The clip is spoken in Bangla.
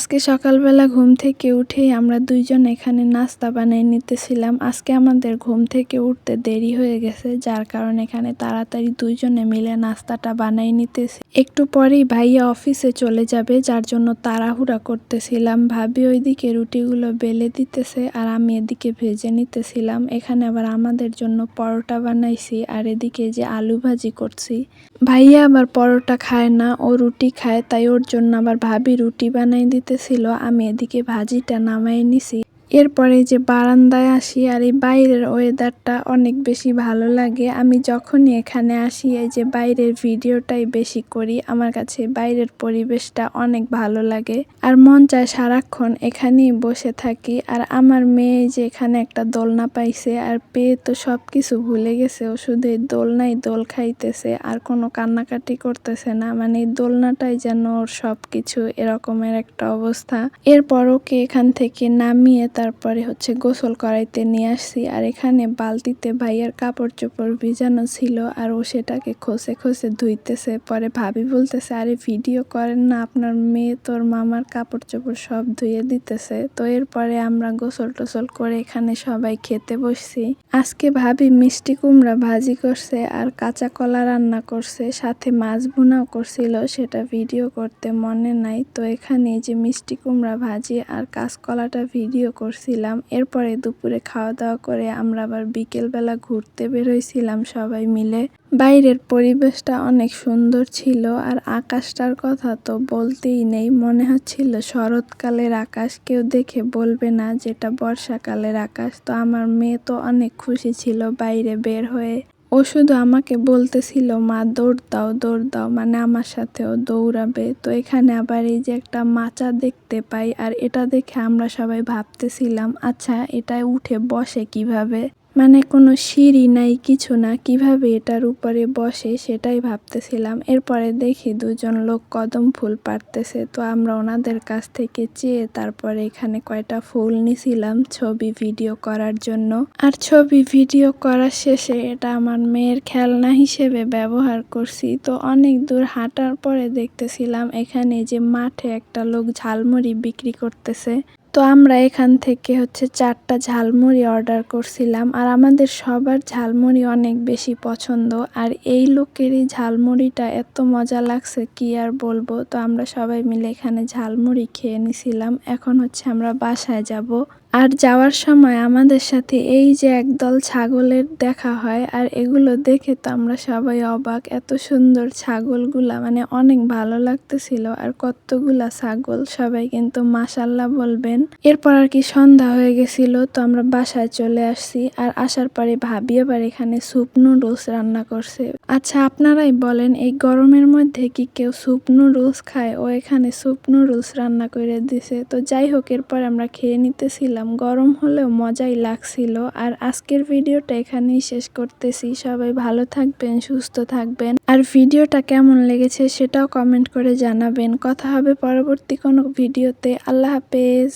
আজকে সকালবেলা ঘুম থেকে উঠেই আমরা দুইজন এখানে নাস্তা বানিয়ে নিতেছিলাম। আজকে আমাদের ঘুম থেকে উঠতে দেরি হয়ে গেছে, যার কারণে এখানে তাড়াতাড়ি দুইজনে মিলে নাস্তাটা বানাই নিতেছি। একটু পরেই ভাইয়া অফিসে চলে যাবে, যার জন্য তাড়াহুড়া করতেছিলাম। ভাবি ওইদিকে রুটিগুলো বেলে দিতেছে আর আমি এদিকে ভেজে নিতেছিলাম। এখানে আবার আমাদের জন্য পরোটা বানাইছি আর এদিকে যে আলু ভাজি করছি। ভাইয়া আবার পরোটা খায় না, ও রুটি খায়, তাই ওর জন্য আবার ভাবি রুটি বানাই দিতেছিল আমি এদিকে ভাজিটা নামাই নিছি। এরপরে যে বারান্দায় আসি আর এই বাইরের ওয়েদারটা অনেক বেশি ভালো লাগে, আমি যখনই এখানে আসি এই যে বাইরের ভিডিওটাই বেশি করি, আমার কাছে বাইরের পরিবেশটা অনেক ভালো লাগে। আর মন চায় সারাক্ষণ এখানেই বসে থাকি, আর আমার মেয়ে যে এখানে একটা দোলনা পাইছে, আর পেয়ে তো সব কিছু ভুলে গেছে, ও শুধু এই দোলনাই দোল খাইতেছে, আর কোনো কান্নাকাটি করতেছে না মানে এই দোলনাটাই যেন ওর সব কিছু এরকমের একটা অবস্থা। এরপর ওকে এখান থেকে নামিয়ে তারপরে হচ্ছে গোসল করাইতে নিয়ে আসছি। আর এখানে বালতিতে ভাইয়ার কাপড় চোপড় ভিজানো ছিল আর ও সেটাকে খসে খসে ধুইতেছে। পরে ভাবি বলতেছে, আরে, ভিডিও করেন না, আপনার মেয়ে তোর মামার কাপড় চোপড় সব ধুয়ে দিতেছে। তো এরপরে আমরা গোসল টোসল করে এখানে সবাই খেতে বসছি। আজকে ভাবি মিষ্টি কুমড়া ভাজি করছে আর কাঁচা কলা রান্না করছে, সাথে মাছ ভুনাও করছিল, সেটা ভিডিও করতে মনে নাই। তো এখানে যে মিষ্টি কুমড়া ভাজি আর কাঁচকলাটা ভিডিও করছিলাম। এরপরে দুপুরে খাওয়া দাওয়া করে আমরা আবার বিকেলবেলা ঘুরতে বেরোইছিলাম সবাই মিলে। বাইরের পরিবেশটা অনেক সুন্দর ছিল আর আকাশটার কথা তো বলতেই নেই। মনে হচ্ছিল শরৎকালের আকাশ, কেউ দেখে বলবে না যেটা বর্ষাকালের আকাশ। তো আমার মেয়ে তো অনেক খুশি ছিল বাইরে বের হয়ে। ও শুধু আমাকে বলতেছিল, মা, দৌড় দাও দৌড় দাও। মানে আমার সাথেও দৌড়াবে। তো এখানে আবার এই যে একটা মাচা দেখতে পাই, আর এটা দেখে আমরা সবাই ভাবতেছিলাম আচ্ছা এটায় উঠে বসে কীভাবে? মানে কোনো সিঁড়ি নাই, কিছু না, কীভাবে এটার উপরে বসে সেটাই ভাবতেছিলাম। এরপরে দেখি দুজন লোক কদম ফুল পারতেছে তো আমরা ওনাদের কাছ থেকে চেয়ে তারপরে এখানে কয়টা ফুল নিছিলাম ছবি ভিডিও করার জন্য। আর ছবি ভিডিও করার শেষে এটা আমার মেয়ের খেলনা হিসেবে ব্যবহার করছি, তো অনেক দূর হাঁটার পরে দেখতেছিলাম এখানে যে মাঠে একটা লোক ঝালমুড়ি বিক্রি করতেছে। তো আমরা এখান থেকে হচ্ছে চারটা ঝালমুড়ি অর্ডার করছিলাম আর আমাদের সবার ঝালমুড়ি অনেক বেশি পছন্দ আর এই লোকেরই ঝালমুড়িটা এত মজা লাগছে, কি আর বলব? তো আমরা সবাই মিলে এখানে ঝালমুড়ি খেয়ে নিছিলাম। এখন হচ্ছে আমরা বাসায় যাব। আর যাওয়ার সময় আমাদের সাথে এই যে একদল ছাগলের দেখা হয় আর এগুলো দেখে তো আমরা সবাই অবাক। এত সুন্দর ছাগলগুলা মানে অনেক ভালো লাগতেছিল। আর কতগুলা ছাগল সবাই কিন্তু মাসাল্লাহ বলবেন। এরপর আর কি সন্ধ্যা হয়ে গেছিল, তো আমরা বাসায় চলে আসছি। আর আসার পরে ভাবি আবার এখানে স্যুপ নুডলস রান্না করছে। আচ্ছা আপনারাই বলেন, এই গরমের মধ্যে কি কেউ স্যুপ নুডলস খায়? ও এখানে স্যুপ নুডলস রান্না করে দিছে। তো যাই হোক, এরপর আমরা খেয়ে নিতেছিলাম। গরম হলেও মজাই লাগছিল। আর আজকের ভিডিওটা এখানেই শেষ করতেছি। সবাই ভালো থাকবেন, সুস্থ থাকবেন। আর ভিডিওটা কেমন লেগেছে সেটাও কমেন্ট করে জানাবেন। কথা হবে পরবর্তী কোনো ভিডিওতে। আল্লাহ হাফেজ।